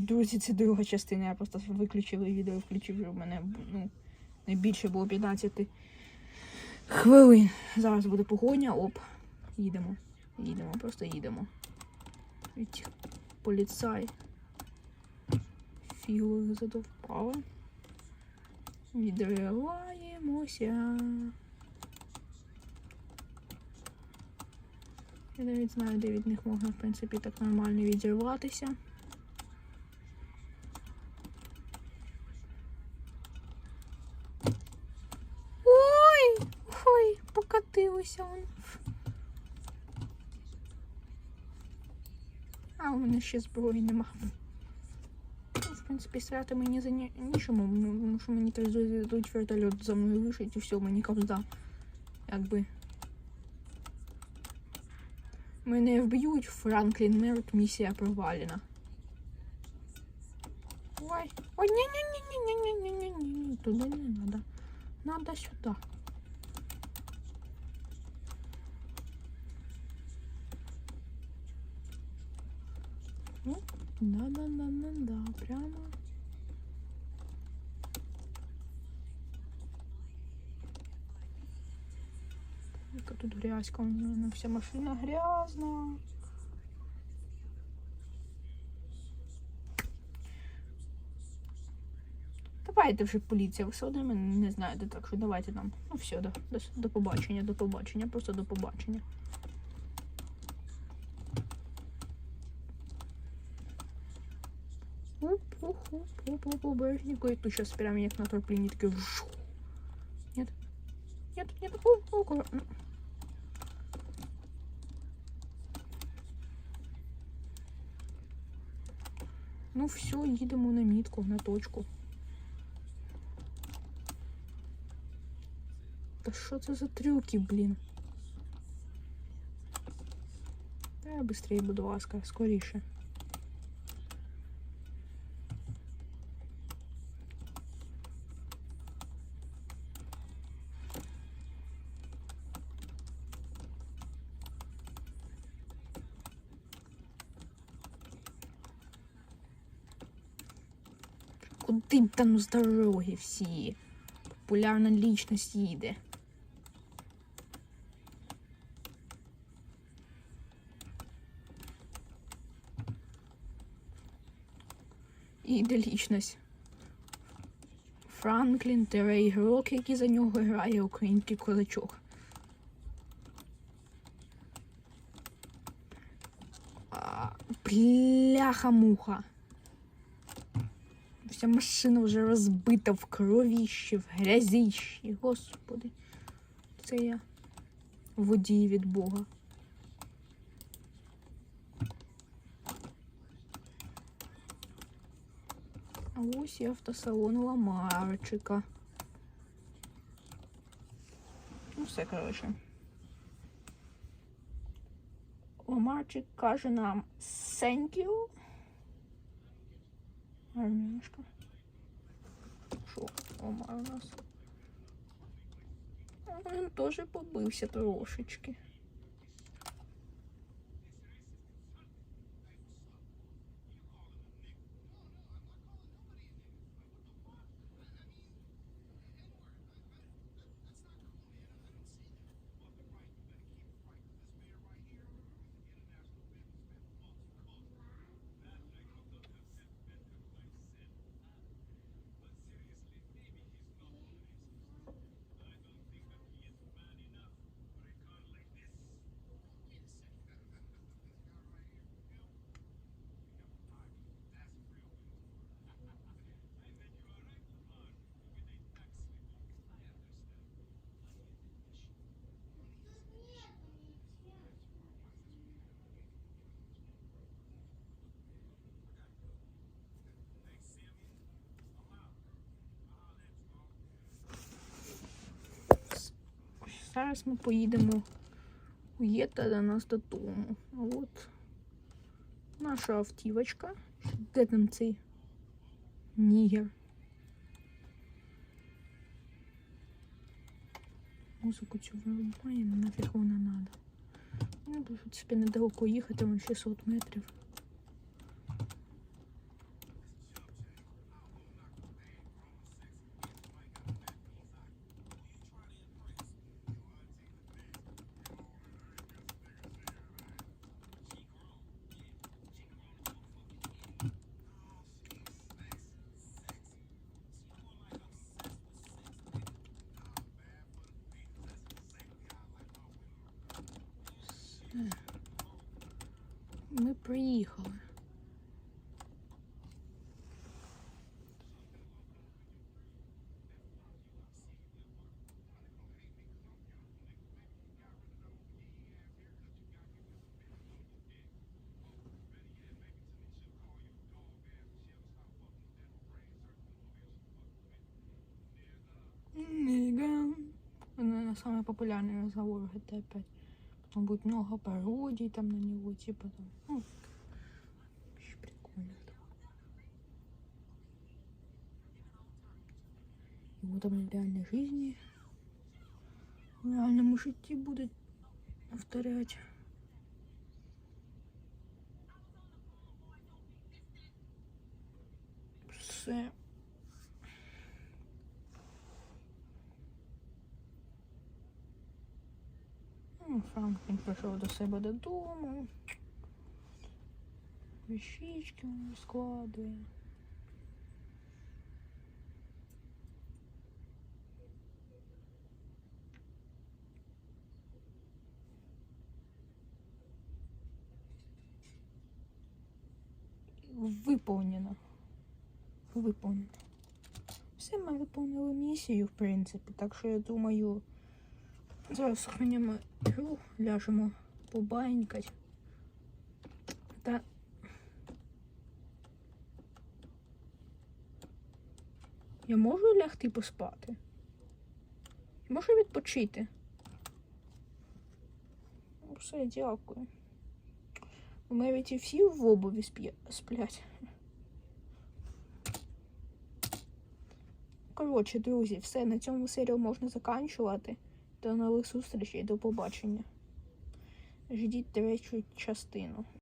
Друзі, це друга частина. Я просто виключила відео, включив у мене ну, найбільше було 15 хвилин. Зараз буде погоня, оп. Їдемо. Їдемо, просто їдемо. Від поліцай. Філи задовпали. Відриваємося. Я навіть знаю, де від них можна, в принципі, так нормально відірватися. Ой! Он. А, у мене ще зброї нема. Ну, В принципі, стріляти мені за ні... нічому, ну, тому що мені треба зведуть вертольот за мною вишить і все, мені ковзда. Якби. Мене вб'ють, Франклін мертв, місія провалена. Ой, ой, не-не-не-не-не-не-не-не, туда не надо. Надо сюда. Да-да-да-да-да, прямо. Яка тут грязька, у мене вся машина грязна. Давайте вже поліція, ви мене не знаєте, так що давайте нам. Ну все, до, до, до побачення, до побачення, просто до побачення. Оп-оп-оп-оп-оп, обережненько, і тут зараз прямо як на торпліні таке вжу. Нет, нет, нет, о, аккуратно. Ну все, їдемо на мітку, на точку. Та що це за трюки, блін? Та быстрее, будь ласка, скоріше. Куди б там з дороги всі? Популярна лічність їде. І йде лічність. Франклін Терей ігрок, який за нього грає український козачок. Бляха-муха. Вся машина вже розбита в кровіщі, в грязіщі. Господи. Це я водій від Бога. А ось і автосалон Ламарчика. Ну, все, коротше. Ламарчик каже нам thank. Армяшка. Шок Омар у нас? Він теж побився трошечки. Зараз ми поїдемо у Єта до нас додому. От наша автівочка. Де там цей нігер? Музику цю вирубаємо, нафіг вона надо. Ну, тут собі недалеко їхати, вон 600 метрів. Мы Ми приїхали. Самый популярный разговор в GTA 5. Потом будет много пародий там на него, типа там. Ну, вообще прикольно. Его там в реальной жизни, в реальному житті будуть повторять. Все. Франклін прийшов до себе додому. Вещички складує. Виповнено. Виповнено. Все ми виповнили місію, в принципі, так що я думаю. Зараз сохранимо гру, ляжемо побаїнькать. Та. Я можу лягти поспати? Можу відпочити? Ну, Все, дякую. У навіть і всі в обуві сплять. Коротше, друзі, все, на цьому серію можна заканчувати. До нових зустрічей, до побачення. Ждіть третю частину.